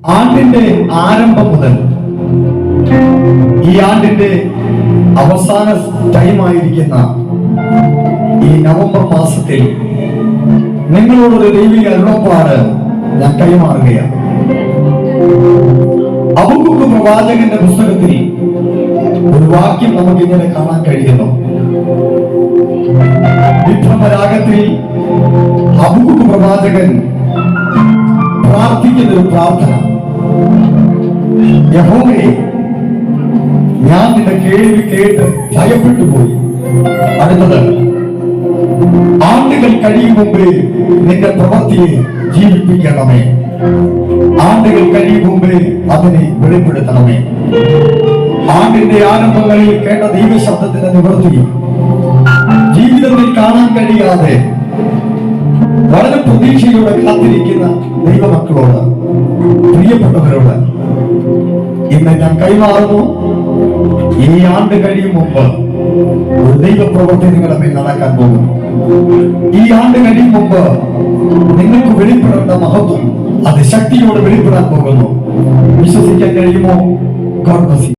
ആണ്ടിന്റെ ആരംഭം മുതൽ ഈ ആണ്ടിന്റെ അവസാന ടൈമായിരിക്കുന്ന ഈ നവംബർ മാസത്തിൽ നിങ്ങളോടൊരു ദൈവിക അരുളപ്പാട് ഞാൻ കൈമാറുകയാണ്. അബുക്കുക്ക് പ്രവാചകന്റെ പുസ്തകത്തിൽ ഒരു വാക്യം നമുക്ക് ഇങ്ങനെ കാണാൻ കഴിയുന്നു. വിഭ്രമരാഗത്തിൽ അബുക്കുക്ക് പ്രവാചകൻ പ്രാർത്ഥിക്കുന്ന ഒരു പ്രാർത്ഥന. യഹോവേ ഞാൻ നിന്റെ കേൾവി കേട്ട് ഭയപ്പെട്ടു പോയി. അടുത്തത് ആണ്ടുകൾ കഴിയും മുമ്പേ നിന്റെ പ്രവൃത്തിയെ ജീവിപ്പിക്കണമേ. ആണ്ടുകൾ കഴിയും മുമ്പേ അതിനെ വെളിപ്പെടുത്തണമേ. ആണ്ടിന്റെ ആരംഭങ്ങളിൽ കേട്ട ദൈവശബ്ദത്തിന്റെ നിവൃത്തി ജീവിതത്തിൽ കാണാൻ കഴിയാതെ വളരെ പ്രതീക്ഷയോടെ കാത്തിരിക്കുന്ന ദൈവമക്കളോട് പ്രിയപ്പെട്ടവരോട് ഇന്ന് ഞാൻ കൈമാറുന്നു. ഈ ആണ്ട് കഴിയും മുമ്പ് ഒരു ദൈവപ്രവൃത്തി നിങ്ങളുടെ മേൽ നടക്കാൻ പോകുന്നു. ഈ ആണ്ട് കഴിയും മുമ്പ് നിങ്ങൾക്ക് വെളിപ്പെടേണ്ട മഹത്വം അത് ശക്തിയോടെ വെളിപ്പെടാൻ പോകുന്നു. വിശ്വസിക്കാൻ കഴിയുമോ? ഗോഡ്.